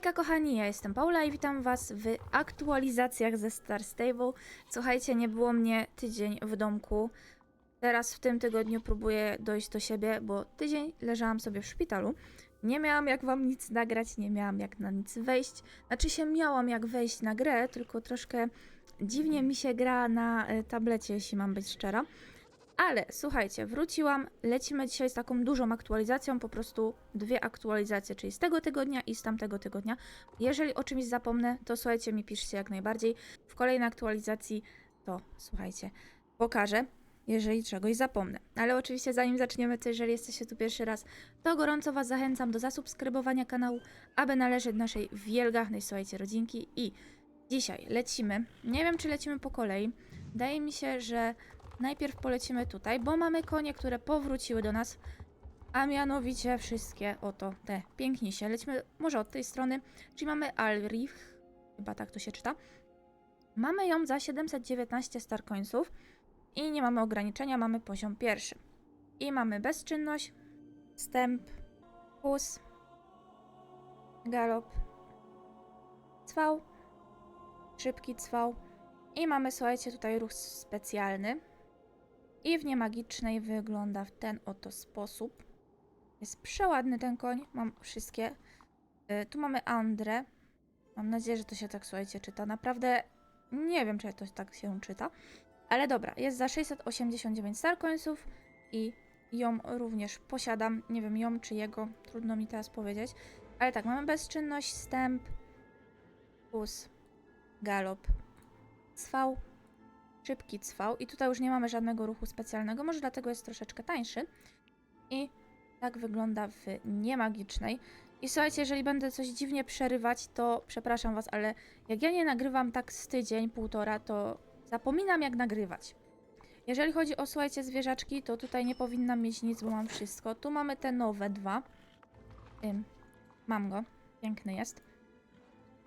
Hejka kochani, ja jestem Paula i witam was w aktualizacjach ze Star Stable. Słuchajcie, nie było mnie tydzień w domku. Teraz w tym tygodniu próbuję dojść do siebie, bo tydzień leżałam sobie w szpitalu. Nie miałam jak wam nic nagrać, nie miałam jak na nic wejść. Znaczy się miałam jak wejść na grę, tylko troszkę dziwnie mi się gra na e, tablecie, jeśli mam być szczera. Ale słuchajcie, wróciłam. Lecimy dzisiaj z taką dużą aktualizacją, po prostu dwie aktualizacje, czyli z tego tygodnia i z tamtego tygodnia. Jeżeli o czymś zapomnę, to słuchajcie, mi piszcie jak najbardziej. W kolejnej aktualizacji to słuchajcie, pokażę, jeżeli czegoś zapomnę. Ale oczywiście zanim zaczniemy, to jeżeli jesteście tu pierwszy raz, to gorąco Was zachęcam do zasubskrybowania kanału, aby należeć naszej wielgachnej, słuchajcie, rodzinki. I dzisiaj lecimy, nie wiem czy lecimy po kolei, wydaje mi się, że Najpierw polecimy tutaj, bo mamy konie, które powróciły do nas, a mianowicie wszystkie oto te piękniejsze. Lecimy może od tej strony, czyli mamy Alrich, chyba tak to się czyta. Mamy ją za 719 star coinsów i nie mamy ograniczenia, mamy poziom pierwszy. I mamy bezczynność, stęp, pus, galop, cwał, szybki cwał i mamy, słuchajcie, tutaj ruch specjalny. I w niemagicznej wygląda w ten oto sposób. Jest przeładny ten koń. Mam wszystkie. Y, tu mamy Andrę. Mam nadzieję, że to się tak, słuchajcie, czyta. Naprawdę nie wiem, czy to tak się czyta. Ale dobra, jest za 689 star coinsów i ją również posiadam. Nie wiem, ją czy jego. Trudno mi teraz powiedzieć. Ale tak, mamy bezczynność, stęp, pus, galop, cwał, szybki cwał i tutaj już nie mamy żadnego ruchu specjalnego, może dlatego jest troszeczkę tańszy. I tak wygląda w niemagicznej. I słuchajcie, jeżeli będę coś dziwnie przerywać, to przepraszam was, ale jak ja nie nagrywam tak z tydzień, półtora, to zapominam jak nagrywać. Jeżeli chodzi o, słuchajcie, zwierzaczki, to tutaj nie powinnam mieć nic, bo mam wszystko. Tu mamy te nowe dwa. Ym, mam go. Piękny jest.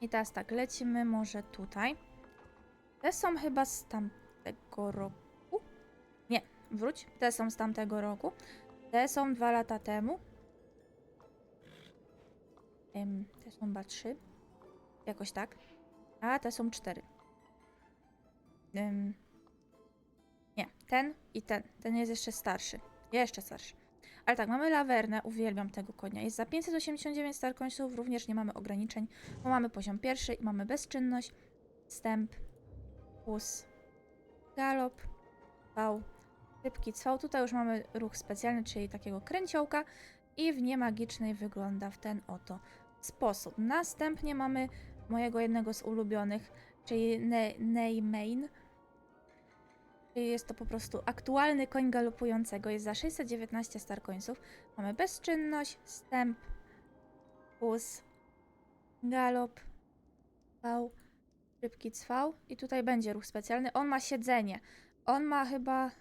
I teraz tak, lecimy może tutaj. Te są chyba z tamtego roku. Nie, wróć. Te są z tamtego roku. Te są dwa lata temu. Ym, te są chyba trzy. Jakoś tak. A te są cztery. Ym, nie, ten i ten. Ten jest jeszcze starszy. Jeszcze starszy. Ale tak, mamy lawernę, uwielbiam tego konia. Jest za 589 star końców, również nie mamy ograniczeń, bo mamy poziom pierwszy i mamy bezczynność, wstęp, pus, galop, wał, szybki cwał. Tutaj już mamy ruch specjalny, czyli takiego kręciołka i w niemagicznej wygląda w ten oto sposób. Następnie mamy mojego jednego z ulubionych, czyli ne Neymain. Czyli jest to po prostu aktualny koń galopującego. Jest za 619 star coinsów. Mamy bezczynność, stęp, pus, galop, wał, szybki cwał i tutaj będzie ruch specjalny. On ma siedzenie. On ma chyba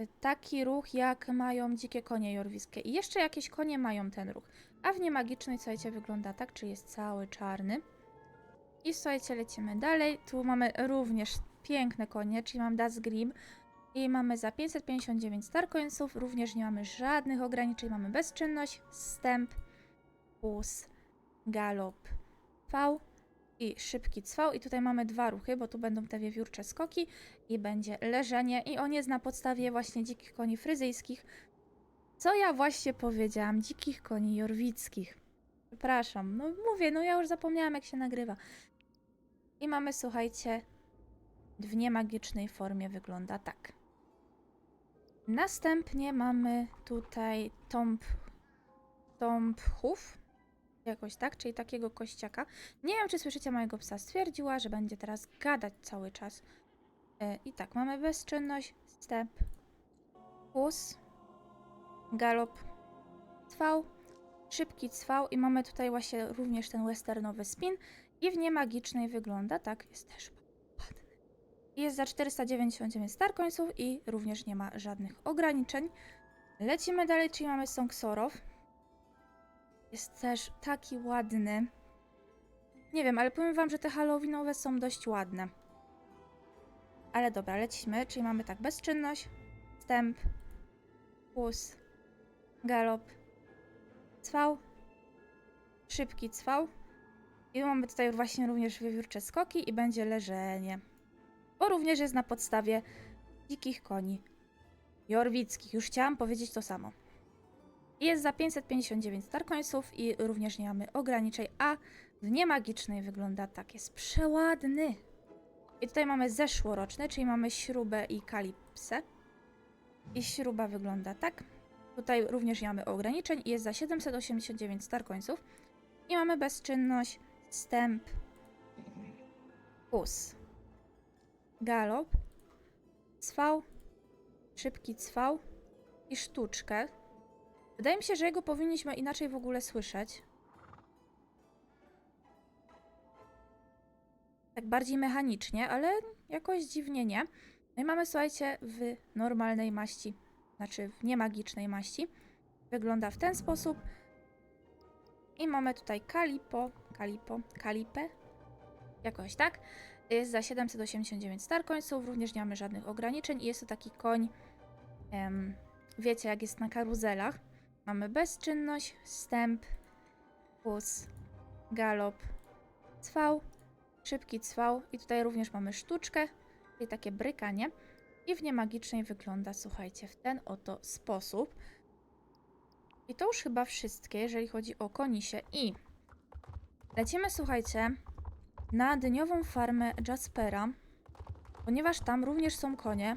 y, taki ruch, jak mają dzikie konie jorwiskie. I jeszcze jakieś konie mają ten ruch. A w niemagicznej, słuchajcie, wygląda tak, czy jest cały czarny. I słuchajcie, lecimy dalej. Tu mamy również piękne konie, czyli mam Das Grim. I mamy za 559 star coinsów. Również nie mamy żadnych ograniczeń. Mamy bezczynność, stęp, pus, galop, V i szybki cwał. I tutaj mamy dwa ruchy, bo tu będą te wiewiórcze skoki i będzie leżenie. I on jest na podstawie właśnie dzikich koni fryzyjskich. Co ja właśnie powiedziałam? Dzikich koni jorwickich. Przepraszam. No mówię, no ja już zapomniałam jak się nagrywa. I mamy, słuchajcie, w niemagicznej formie wygląda tak. Następnie mamy tutaj tomb, tombhów, jakoś tak, czyli takiego kościaka. Nie wiem, czy słyszycie mojego psa. Stwierdziła, że będzie teraz gadać cały czas. E, I tak, mamy bezczynność, step, pus, galop, cwał, szybki cwał i mamy tutaj właśnie również ten westernowy spin i w niemagicznej wygląda tak, jest też ładny. Jest za 499 star coinsów i również nie ma żadnych ograniczeń. Lecimy dalej, czyli mamy Song Sorow. Jest też taki ładny. Nie wiem, ale powiem wam, że te halloweenowe są dość ładne. Ale dobra, lecimy, czyli mamy tak bezczynność, stęp, pus, galop, cwał, szybki cwał I mamy tutaj właśnie również wiewiórcze skoki i będzie leżenie. Bo również jest na podstawie dzikich koni jorwickich. Już chciałam powiedzieć to samo. Jest za 559 starkońców i również nie mamy ograniczeń, a w niemagicznej wygląda tak. Jest przeładny. I tutaj mamy zeszłoroczny, czyli mamy śrubę i kalipsę. I śruba wygląda tak. Tutaj również nie mamy ograniczeń i jest za 789 starkońców. I mamy bezczynność, stęp, kus, galop, cwał, szybki cwał i sztuczkę. Wydaje mi się, że jego powinniśmy inaczej w ogóle słyszeć. Tak bardziej mechanicznie, ale jakoś dziwnie nie. No i mamy, słuchajcie, w normalnej maści, znaczy w niemagicznej maści. Wygląda w ten sposób. I mamy tutaj kalipo, kalipo, kalipę, jakoś tak. Jest za 789 starkońców, również nie mamy żadnych ograniczeń i jest to taki koń, em, wiecie jak jest na karuzelach. Mamy bezczynność, stęp, pus, galop, cwał, szybki cwał i tutaj również mamy sztuczkę, czyli takie brykanie. I w niemagicznej wygląda, słuchajcie, w ten oto sposób. I to już chyba wszystkie, jeżeli chodzi o konisie. I lecimy, słuchajcie, na dyniową farmę Jaspera, ponieważ tam również są konie,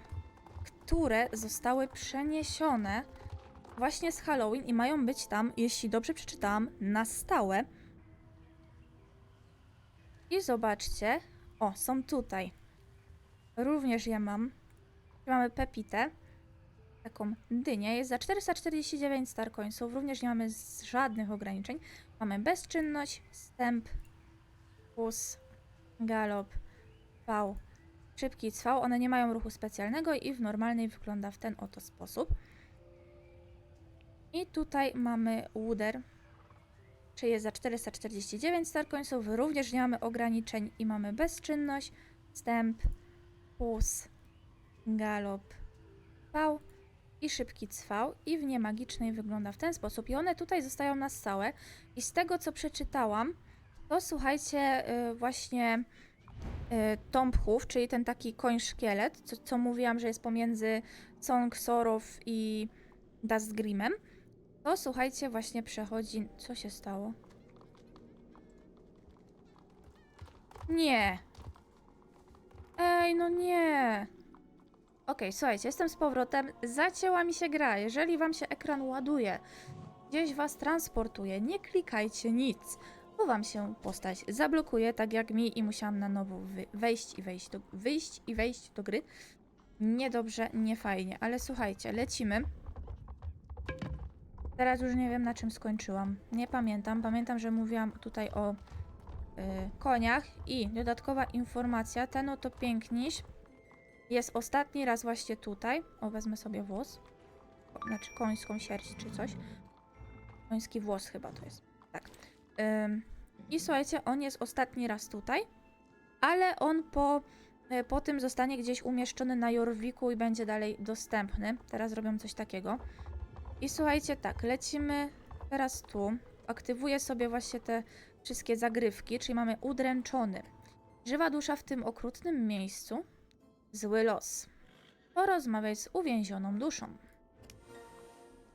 które zostały przeniesione właśnie z Halloween i mają być tam, jeśli dobrze przeczytałam, na stałe. I zobaczcie, o, są tutaj. Również je mam. Mamy Pepitę, taką dynię. Jest za 449 starkońców. Również nie mamy żadnych ograniczeń. Mamy bezczynność, stęp, pus, galop, wał, szybki cwał. One nie mają ruchu specjalnego i w normalnej wygląda w ten oto sposób. I tutaj mamy łuder, czyli jest za 449 starkońców. Również nie mamy ograniczeń i mamy bezczynność, stęp, pus, galop, wał i szybki cwał i w niemagicznej wygląda w ten sposób. I one tutaj zostają na stałe i z tego co przeczytałam, to słuchajcie, y, właśnie y, Tompchów, czyli ten taki koń szkielet, co, co mówiłam, że jest pomiędzy Song Sorow i Dustgrimem, to słuchajcie, właśnie przechodzi. Co się stało? Nie. Ej, no nie. Okej, słuchajcie, jestem z powrotem. Zacięła mi się gra. Jeżeli wam się ekran ładuje, gdzieś was transportuje, nie klikajcie nic, bo wam się postać zablokuje, tak jak mi i musiałam na nowo wejść i wejść do, wyjść i wejść do gry. Niedobrze, nie fajnie, ale słuchajcie, lecimy. Teraz już nie wiem na czym skończyłam. Nie pamiętam. Pamiętam, że mówiłam tutaj o y, koniach i dodatkowa informacja, ten oto piękniś jest ostatni raz właśnie tutaj. O, wezmę sobie włos. Ko- Znaczy końską sierść czy coś. Koński włos chyba to jest. Tak. Ym, I słuchajcie, on jest ostatni raz tutaj, ale on po, y, po tym zostanie gdzieś umieszczony na Jorwiku i będzie dalej dostępny. Teraz robią coś takiego. I słuchajcie, tak, lecimy teraz tu. Aktywuję sobie właśnie te wszystkie zagrywki, czyli mamy udręczony. Żywa dusza w tym okrutnym miejscu. Zły los. Porozmawiaj z uwięzioną duszą.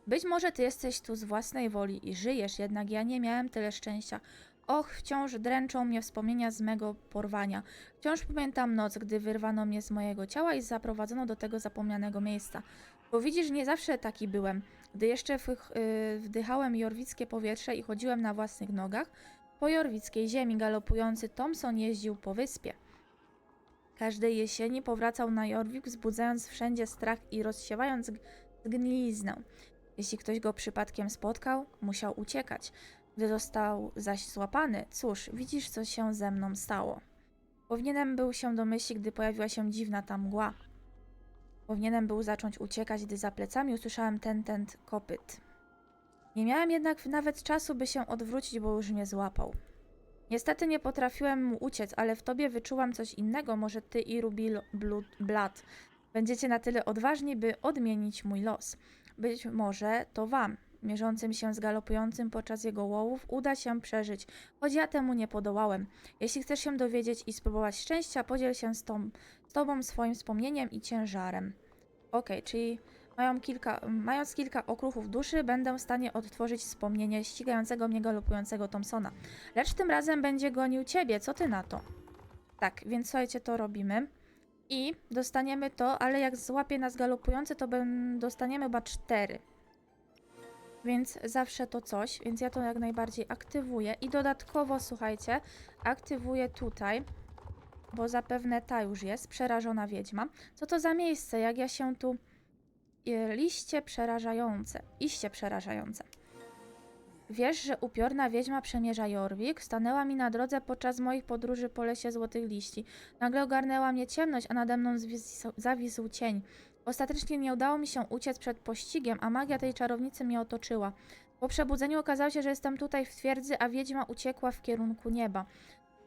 Być może ty jesteś tu z własnej woli i żyjesz, jednak ja nie miałem tyle szczęścia. Och, wciąż dręczą mnie wspomnienia z mego porwania. Wciąż pamiętam noc, gdy wyrwano mnie z mojego ciała i zaprowadzono do tego zapomnianego miejsca. Bo widzisz, nie zawsze taki byłem. Gdy jeszcze y, wdychałem jorwickie powietrze i chodziłem na własnych nogach, po jorwickiej ziemi galopujący Thompson jeździł po wyspie. Każdej jesieni powracał na Jorwik, wzbudzając wszędzie strach i rozsiewając zgniliznę. Jeśli ktoś go przypadkiem spotkał, musiał uciekać. Gdy został zaś złapany, cóż, widzisz, co się ze mną stało. Powinienem był się domyślić, gdy pojawiła się dziwna ta mgła. Powinienem był zacząć uciekać, gdy za plecami usłyszałem ten tent kopyt. Nie miałem jednak nawet czasu, by się odwrócić, bo już mnie złapał. Niestety nie potrafiłem mu uciec, ale w tobie wyczułam coś innego. Może ty i Ruby Blood będziecie na tyle odważni, by odmienić mój los. Być może to wam mierzącym się z galopującym podczas jego łowów, uda się przeżyć, choć ja temu nie podołałem. Jeśli chcesz się dowiedzieć i spróbować szczęścia, podziel się z, tą, z tobą swoim wspomnieniem i ciężarem. Okej, czyli mają kilka, mając kilka okruchów duszy, będę w stanie odtworzyć wspomnienie ścigającego mnie galopującego Thompsona. Lecz tym razem będzie gonił ciebie, co ty na to? Tak, więc słuchajcie, to robimy. I dostaniemy to, ale jak złapie nas galopujący, to dostaniemy chyba cztery. Więc zawsze to coś, więc ja to jak najbardziej aktywuję. I dodatkowo, słuchajcie, aktywuję tutaj, bo zapewne ta już jest, przerażona wiedźma. Co to za miejsce, jak ja się tu... e, Liście przerażające, iście przerażające. Wiesz, że upiorna wiedźma przemierza Jorvik stanęła mi na drodze podczas moich podróży po lesie złotych liści. Nagle ogarnęła mnie ciemność, a nade mną zawisł cień. Ostatecznie nie udało mi się uciec przed pościgiem, a magia tej czarownicy mnie otoczyła. Po przebudzeniu okazało się, że jestem tutaj w twierdzy, a wiedźma uciekła w kierunku nieba.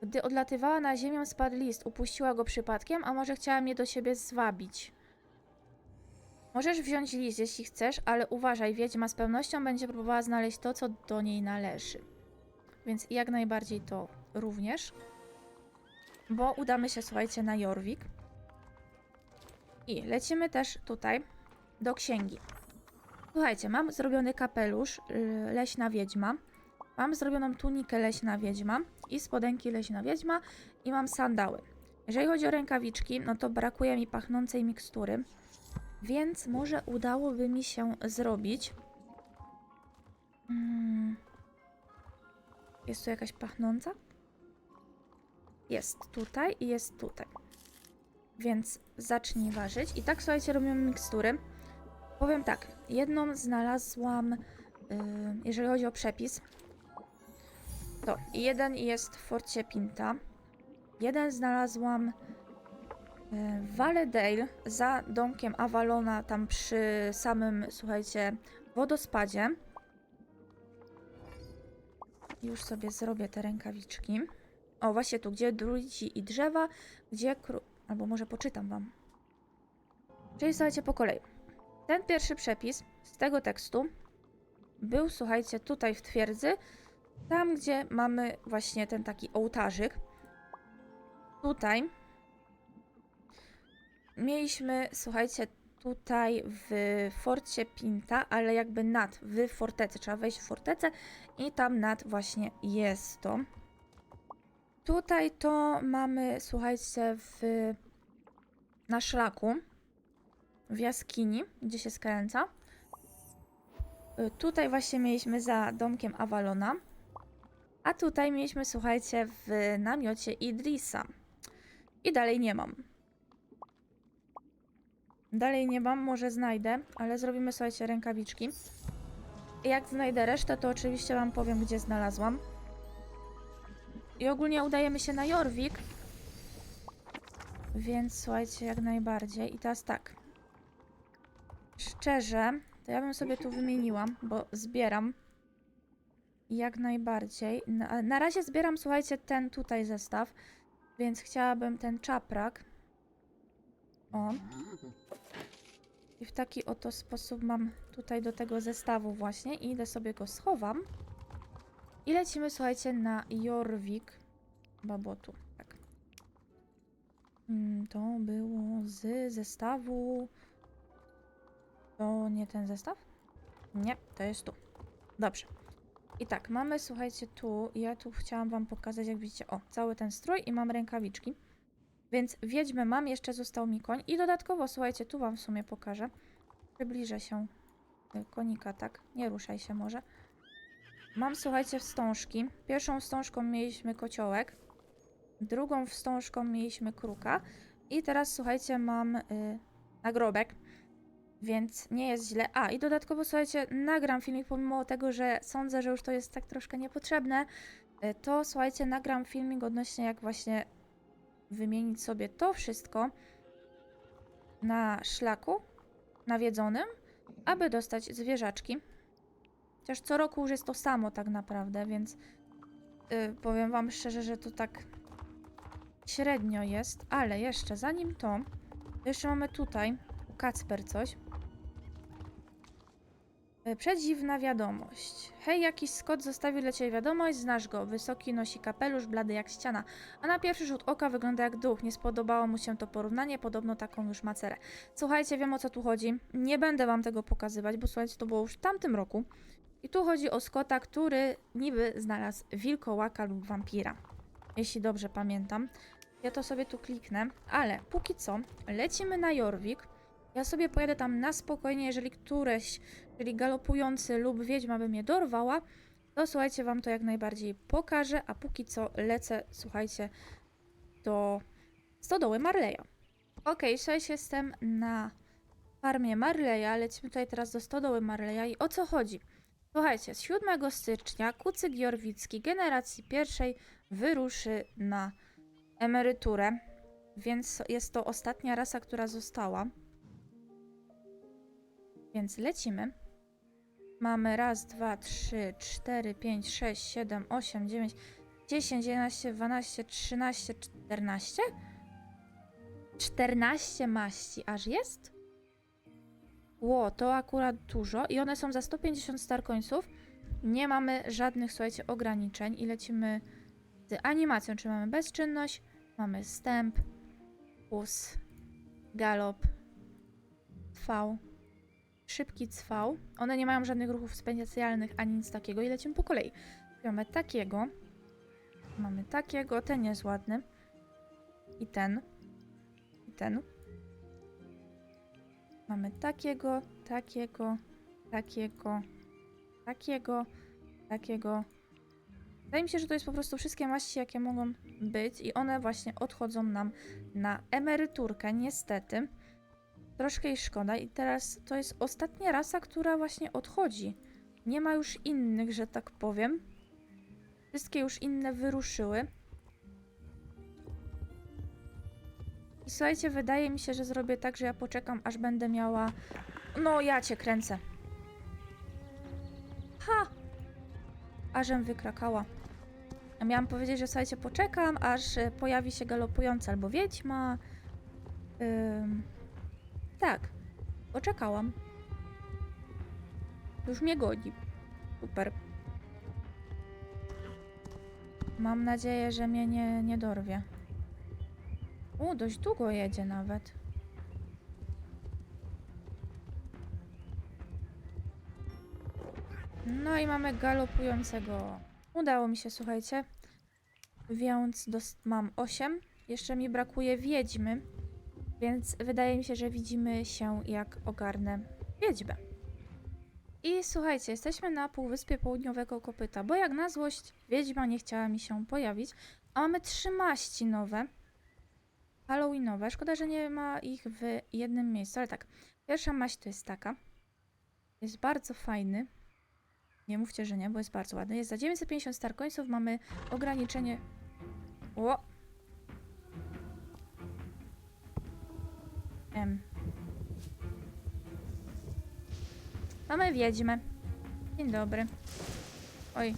Gdy odlatywała na ziemię, spadł list. Upuściła go przypadkiem, a może chciała mnie do siebie zwabić. Możesz wziąć list, jeśli chcesz, ale uważaj, wiedźma z pewnością będzie próbowała znaleźć to, co do niej należy. Więc jak najbardziej to również. Bo udamy się, słuchajcie, na Jorvik. I lecimy też tutaj do księgi. Słuchajcie, mam zrobiony kapelusz yy, Leśna Wiedźma. Mam zrobioną tunikę Leśna Wiedźma i spodenki Leśna Wiedźma i mam sandały. Jeżeli chodzi o rękawiczki, no to brakuje mi pachnącej mikstury. Więc może udałoby mi się zrobić. Mm. Jest tu jakaś pachnąca? Jest tutaj i jest tutaj. Więc zacznij ważyć. I tak słuchajcie, robimy mikstury. Powiem tak, jedną znalazłam, yy, jeżeli chodzi o przepis, to jeden jest w Forcie Pinta, jeden znalazłam w Valedale za domkiem Avalona, tam przy samym, słuchajcie, wodospadzie. Już sobie zrobię te rękawiczki. O, właśnie tu, gdzie druidzi i drzewa, gdzie. Albo może poczytam wam. Czyli słuchajcie po kolei. Ten pierwszy przepis z tego tekstu był, słuchajcie, tutaj w twierdzy, tam gdzie mamy właśnie ten taki ołtarzyk. Tutaj mieliśmy, słuchajcie, tutaj w forcie Pinta, ale jakby nad, w fortecy. Trzeba wejść w fortecę i tam nad właśnie jest to. Tutaj to mamy, słuchajcie, w, na szlaku, w jaskini, gdzie się skręca. Y, Tutaj właśnie mieliśmy za domkiem Avalona. A tutaj mieliśmy, słuchajcie, w namiocie Idrisa. I dalej nie mam. Dalej nie mam, może znajdę, ale zrobimy, słuchajcie, rękawiczki. Jak znajdę resztę, to oczywiście wam powiem, gdzie znalazłam. I ogólnie udajemy się na Jorvik. Więc słuchajcie, jak najbardziej. I teraz tak. Szczerze, to ja bym sobie tu wymieniła, bo zbieram. Jak najbardziej. Na, na razie zbieram, słuchajcie, ten tutaj zestaw. Więc chciałabym ten czaprak. O. I w taki oto sposób mam tutaj do tego zestawu właśnie i idę sobie go schowam. I lecimy, słuchajcie, na Jorvik. Babotu, tak. Mm, To było z zestawu. To nie ten zestaw? Nie, to jest tu. Dobrze. I tak, mamy, słuchajcie, tu. Ja tu chciałam wam pokazać, jak widzicie, o, cały ten strój i mam rękawiczki. Więc wiedźmę mam, jeszcze został mi koń. I dodatkowo, słuchajcie, tu wam w sumie pokażę. Przybliżę się konika, tak? Nie ruszaj się może. Mam, słuchajcie, wstążki. Pierwszą wstążką mieliśmy kociołek. Drugą wstążką mieliśmy kruka. I teraz, słuchajcie, mam y, nagrobek. Więc nie jest źle. A, i dodatkowo, słuchajcie, nagram filmik, pomimo tego, że sądzę, że już to jest tak troszkę niepotrzebne. y, To, słuchajcie, nagram filmik odnośnie jak właśnie wymienić sobie to wszystko na szlaku nawiedzonym, aby dostać zwierzaczki. Chociaż co roku już jest to samo tak naprawdę, więc yy, powiem wam szczerze, że to tak średnio jest, ale jeszcze zanim to, jeszcze mamy tutaj Kacper coś. E, Przedziwna wiadomość. Hej, jakiś Scott zostawił dla ciebie wiadomość, znasz go. Wysoki, nosi kapelusz, blady jak ściana. A na pierwszy rzut oka wygląda jak duch. Nie spodobało mu się to porównanie, podobno taką już ma cerę. Słuchajcie, wiem o co tu chodzi. Nie będę wam tego pokazywać, bo słuchajcie, to było już w tamtym roku. I tu chodzi o Scotta, który niby znalazł wilkołaka lub wampira. Jeśli dobrze pamiętam. Ja to sobie tu kliknę, ale póki co lecimy na Jorvik. Ja sobie pojadę tam na spokojnie, jeżeli któreś, czyli galopujący lub wiedźma by mnie dorwała, to słuchajcie, wam to jak najbardziej pokażę, a póki co lecę, słuchajcie, do stodoły Marleya. Okej, cześć, jestem na farmie Marleya, lecimy tutaj teraz do stodoły Marleya i o co chodzi? Słuchajcie, z 7 stycznia kucyk jorwicki generacji pierwszej wyruszy na emeryturę, więc jest to ostatnia rasa, która została. Więc lecimy. Mamy raz, dwa, trzy, cztery, pięć, sześć, siedem, osiem, dziewięć, dziesięć, jedenaście, dwanaście, trzynaście, czternaście? Czternaście maści aż jest? Ło, to akurat dużo i one są za 150 star końców. Nie mamy żadnych, słuchajcie, ograniczeń i lecimy z animacją, czy mamy bezczynność, mamy stęp, us, galop, trwał, szybki cwał. One nie mają żadnych ruchów specjalnych ani nic takiego i lecimy po kolei. Mamy takiego, mamy takiego, ten jest ładny i ten, i ten. Mamy takiego, takiego, takiego, takiego, takiego. Wydaje mi się, że to jest po prostu wszystkie maści, jakie mogą być i one właśnie odchodzą nam na emeryturkę, niestety. Troszkę jej szkoda i teraz to jest ostatnia rasa, która właśnie odchodzi. Nie ma już innych, że tak powiem. Wszystkie już inne wyruszyły. I słuchajcie, wydaje mi się, że zrobię tak, że ja poczekam, aż będę miała... No, ja cię kręcę. Ha! Ażem wykrakała. Miałam powiedzieć, że słuchajcie, poczekam, aż e, pojawi się galopująca albo wiedźma. Ym... Tak, poczekałam. Już mnie godzi. Super. Mam nadzieję, że mnie nie, nie dorwie. U, dość długo jedzie nawet. No i mamy galopującego. Udało mi się, słuchajcie. Więc mam 8. Jeszcze mi brakuje wiedźmy. Więc wydaje mi się, że widzimy się jak ogarnę wiedźmę. I słuchajcie, jesteśmy na Półwyspie Południowego Kopyta, bo jak na złość wiedźma nie chciała mi się pojawić, a mamy trzy maści nowe. Halloweenowe. Szkoda, że nie ma ich w jednym miejscu, ale tak. Pierwsza maść to jest taka. Jest bardzo fajny. Nie mówcie, że nie, bo jest bardzo ładny. Jest za 950 star końców, mamy ograniczenie... O! Em. Mamy wiedźmę. Dzień dobry. Oj.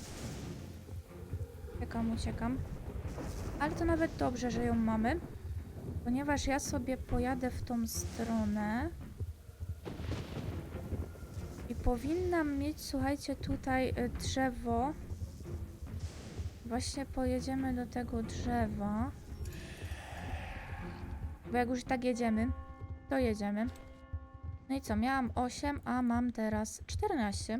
Uciekam, uciekam. Ale to nawet dobrze, że ją mamy. Ponieważ ja sobie pojadę w tą stronę. I powinnam mieć, słuchajcie, tutaj y, drzewo. Właśnie pojedziemy do tego drzewa. Bo jak już tak jedziemy, to jedziemy. No i co, miałam 8, a mam teraz 14.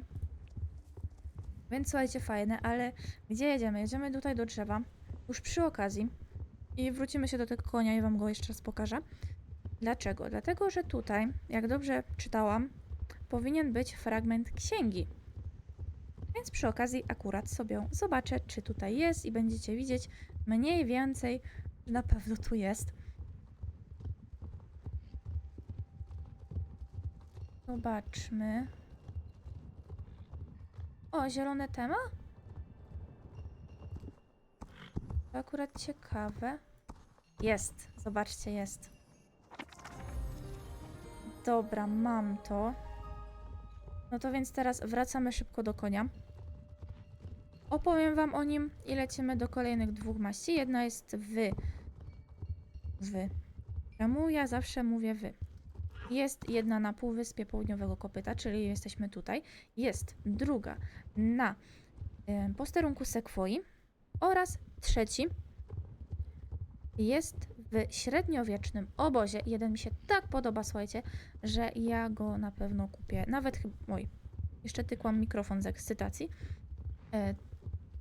Więc słuchajcie, fajne, ale gdzie jedziemy? Jedziemy tutaj do drzewa, już przy okazji. I wrócimy się do tego konia i wam go jeszcze raz pokażę. Dlaczego? Dlatego, że tutaj, jak dobrze czytałam, powinien być fragment księgi. Więc przy okazji akurat sobie zobaczę, czy tutaj jest i będziecie widzieć mniej więcej, na pewno tu jest. Zobaczmy. O, zielone tema? To akurat ciekawe. Jest, zobaczcie, jest. Dobra, mam to. No to więc teraz wracamy szybko do konia. Opowiem wam o nim i lecimy do kolejnych dwóch maści. Jedna jest wy. Wy. Czemu ja zawsze mówię wy? Jest jedna na półwyspie południowego kopyta, czyli jesteśmy tutaj. Jest druga na em, posterunku Sekwoi oraz trzeci jest w średniowiecznym obozie. Jeden mi się tak podoba, słuchajcie, że ja go na pewno kupię. Nawet chyba. Oj, jeszcze tykłam mikrofon z ekscytacji. E,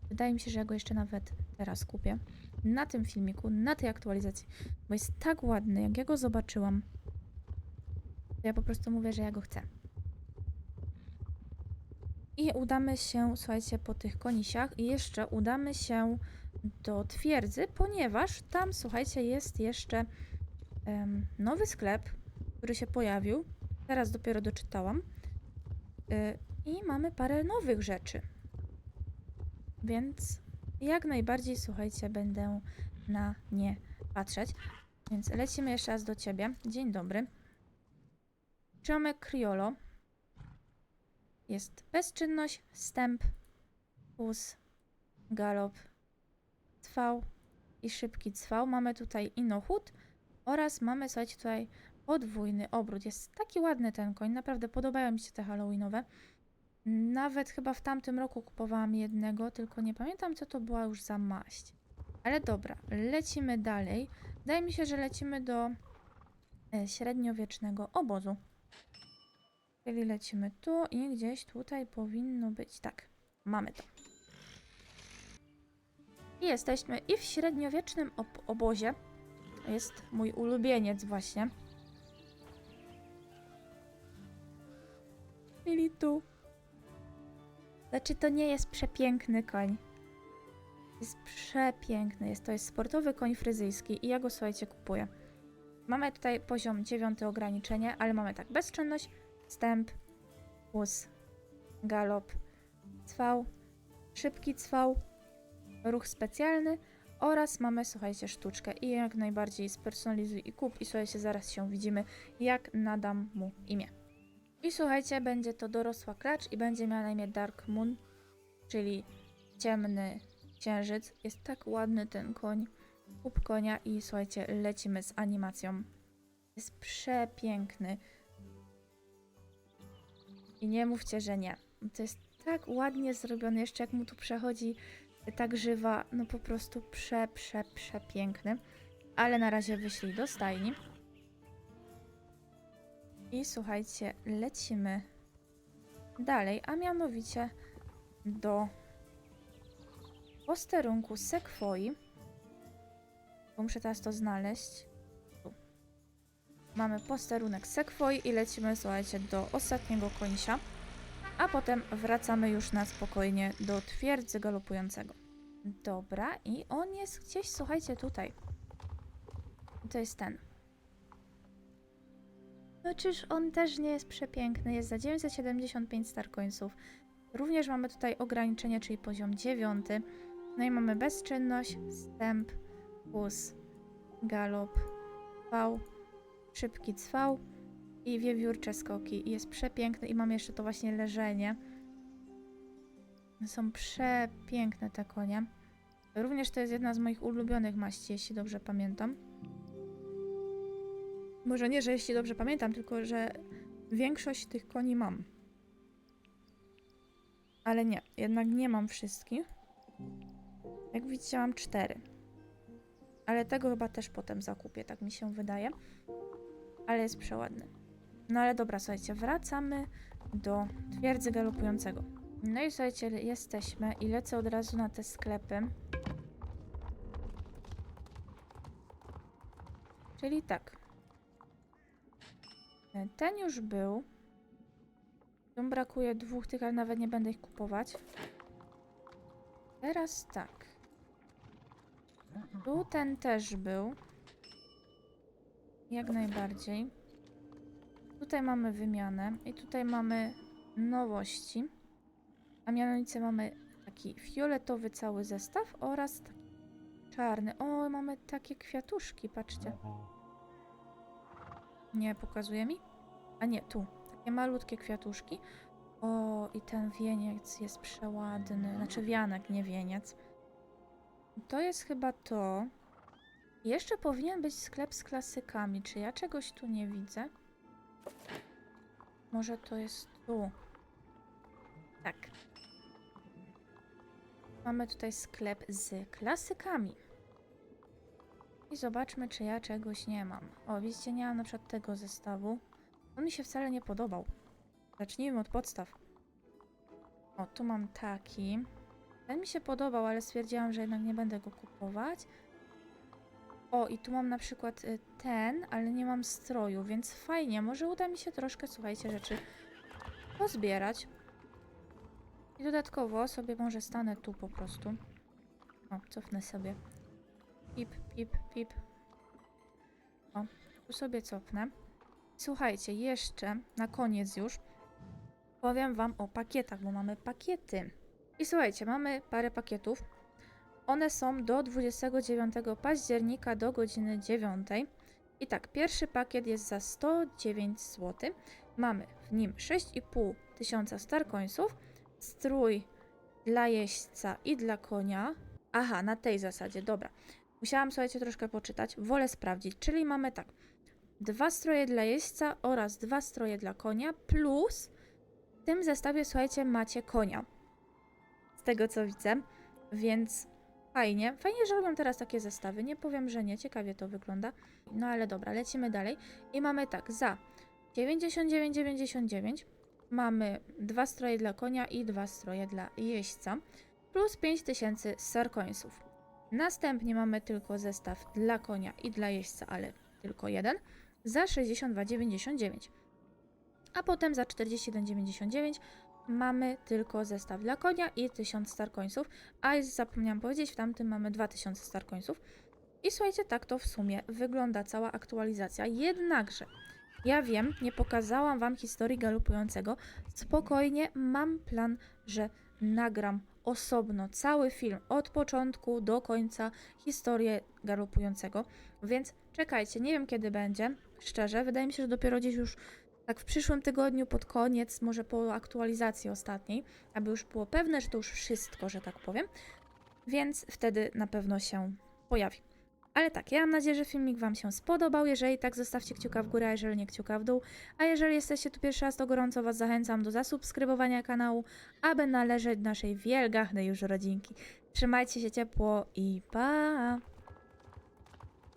wydaje mi się, że ja go jeszcze nawet teraz kupię. Na tym filmiku, na tej aktualizacji, bo jest tak ładny, jak ja go zobaczyłam. to Ja po prostu mówię, że ja go chcę. I udamy się, słuchajcie, po tych konisiach i jeszcze udamy się do twierdzy, ponieważ tam, słuchajcie, jest jeszcze em, nowy sklep, który się pojawił. Teraz dopiero doczytałam. Y, I mamy parę nowych rzeczy. Więc jak najbardziej, słuchajcie, będę na nie patrzeć. Więc lecimy jeszcze raz do ciebie. Dzień dobry. Ciomek Criolo. Jest bezczynność, wstęp, pus, galop, cwał i szybki cwał. Mamy tutaj inochód oraz mamy, słuchajcie, tutaj podwójny obrót. Jest taki ładny ten koń, naprawdę podobają mi się te halloweenowe. Nawet chyba w tamtym roku kupowałam jednego, tylko nie pamiętam co to była już za maść. Ale dobra, lecimy dalej. Wydaje mi się, że lecimy do e, średniowiecznego obozu. Czyli lecimy tu i gdzieś tutaj powinno być. Tak, mamy to. I jesteśmy i w średniowiecznym ob- obozie. Jest mój ulubieniec właśnie. Czyli tu. Znaczy, to nie jest przepiękny koń. Jest przepiękny. Jest, to jest sportowy koń fryzyjski i ja go, słuchajcie, kupuję. Mamy tutaj poziom 9 ograniczenie, ale mamy tak bezczynność, wstęp, łus, galop, cwał, szybki cwał, ruch specjalny oraz mamy, słuchajcie, sztuczkę i jak najbardziej spersonalizuj i kup i słuchajcie, zaraz się widzimy, jak nadam mu imię. I słuchajcie, będzie to dorosła klacz i będzie miała na imię Dark Moon, czyli ciemny księżyc. Jest tak ładny ten koń, kup konia i słuchajcie, lecimy z animacją. Jest przepiękny. I nie mówcie, że nie. To jest tak ładnie zrobione, jeszcze jak mu tu przechodzi tak żywa, no po prostu prze, prze, przepiękny. Ale na razie wyszli do stajni. I słuchajcie, lecimy dalej, a mianowicie do posterunku Sekwoi. Bo muszę teraz to znaleźć. Mamy posterunek Sekwoi i lecimy, słuchajcie, do ostatniego końca. A potem wracamy już na spokojnie do twierdzy galopującego. Dobra, i on jest gdzieś, słuchajcie, tutaj. To jest ten. No czyż on też nie jest przepiękny? Jest za 975 starcoinsów. Również mamy tutaj ograniczenie, czyli poziom 9. No i mamy bezczynność, wstęp, pus, galop, wał, szybki cwał i wiewiórcze skoki. I jest przepiękny i mam jeszcze to właśnie leżenie. Są przepiękne te konie. Również to jest jedna z moich ulubionych maści, jeśli dobrze pamiętam. Może nie, że jeśli dobrze pamiętam, tylko że większość tych koni mam. Ale nie, jednak nie mam wszystkich. Jak widzicie, mam cztery. Ale tego chyba też potem zakupię, tak mi się wydaje. Ale jest przeładny. No ale dobra, słuchajcie, wracamy do twierdzy galopującego. No i słuchajcie, jesteśmy i lecę od razu na te sklepy. Czyli tak. Ten już był. Tu brakuje dwóch tych, ale nawet nie będę ich kupować. Teraz tak. Tu ten też był. Jak najbardziej. Tutaj mamy wymianę i tutaj mamy nowości. A mianowicie mamy taki fioletowy cały zestaw oraz taki czarny. O, mamy takie kwiatuszki, patrzcie. Nie pokazuje mi? A nie, tu. Takie malutkie kwiatuszki. O, i ten wieniec jest przeładny. Znaczy wianek, nie wieniec. To jest chyba to. Jeszcze powinien być sklep z klasykami. Czy ja czegoś tu nie widzę? Może to jest tu. Tak. Mamy tutaj sklep z klasykami. I zobaczmy, czy ja czegoś nie mam. O, widzicie, nie mam na przykład tego zestawu. On mi się wcale nie podobał. Zacznijmy od podstaw. O, tu mam taki. Ten mi się podobał, ale stwierdziłam, że jednak nie będę go kupować. O, i tu mam na przykład y, ten, ale nie mam stroju, więc fajnie. Może uda mi się troszkę, słuchajcie, rzeczy pozbierać. I dodatkowo sobie może stanę tu po prostu. O, cofnę sobie. Pip, pip, pip. O, tu sobie cofnę. Słuchajcie, jeszcze na koniec już powiem Wam o pakietach, bo mamy pakiety. I słuchajcie, mamy parę pakietów. One są do 29 października do godziny 9. I tak, pierwszy pakiet jest za 109 zł. Mamy w nim 6,5 tysiąca starcoinsów, strój dla jeźdźca i dla konia. Aha, na tej zasadzie, dobra. Musiałam, słuchajcie, troszkę poczytać. Wolę sprawdzić. Czyli mamy tak, dwa stroje dla jeźdźca oraz dwa stroje dla konia, plus w tym zestawie, słuchajcie, macie konia. Z tego co widzę, więc fajnie. Fajnie, że robią teraz takie zestawy. Nie powiem, że nie. Ciekawie to wygląda. No ale dobra, lecimy dalej. I mamy tak, za 99,99 mamy dwa stroje dla konia i dwa stroje dla jeźdźca, plus 5000 sarkońsów. Następnie mamy tylko zestaw dla konia i dla jeźdźca, ale tylko jeden, za 62,99. A potem za 41,99 mamy tylko zestaw dla konia i 1000 starcoinsów, a zapomniałam powiedzieć, w tamtym mamy 2000 starcoinsów. I słuchajcie, tak to w sumie wygląda cała aktualizacja. Jednakże, ja wiem, nie pokazałam Wam historii galopującego. Spokojnie, mam plan, że nagram osobno cały film od początku do końca historię galopującego. Więc czekajcie, nie wiem kiedy będzie. Szczerze, wydaje mi się, że dopiero gdzieś już tak w przyszłym tygodniu, pod koniec, może po aktualizacji ostatniej, aby już było pewne, że to już wszystko, że tak powiem. Więc wtedy na pewno się pojawi. Ale tak, ja mam nadzieję, że filmik Wam się spodobał. Jeżeli tak, zostawcie kciuka w górę, a jeżeli nie, kciuka w dół. A jeżeli jesteście tu pierwszy raz, to gorąco Was zachęcam do zasubskrybowania kanału, aby należeć naszej wielgachnej już rodzinki. Trzymajcie się ciepło i pa!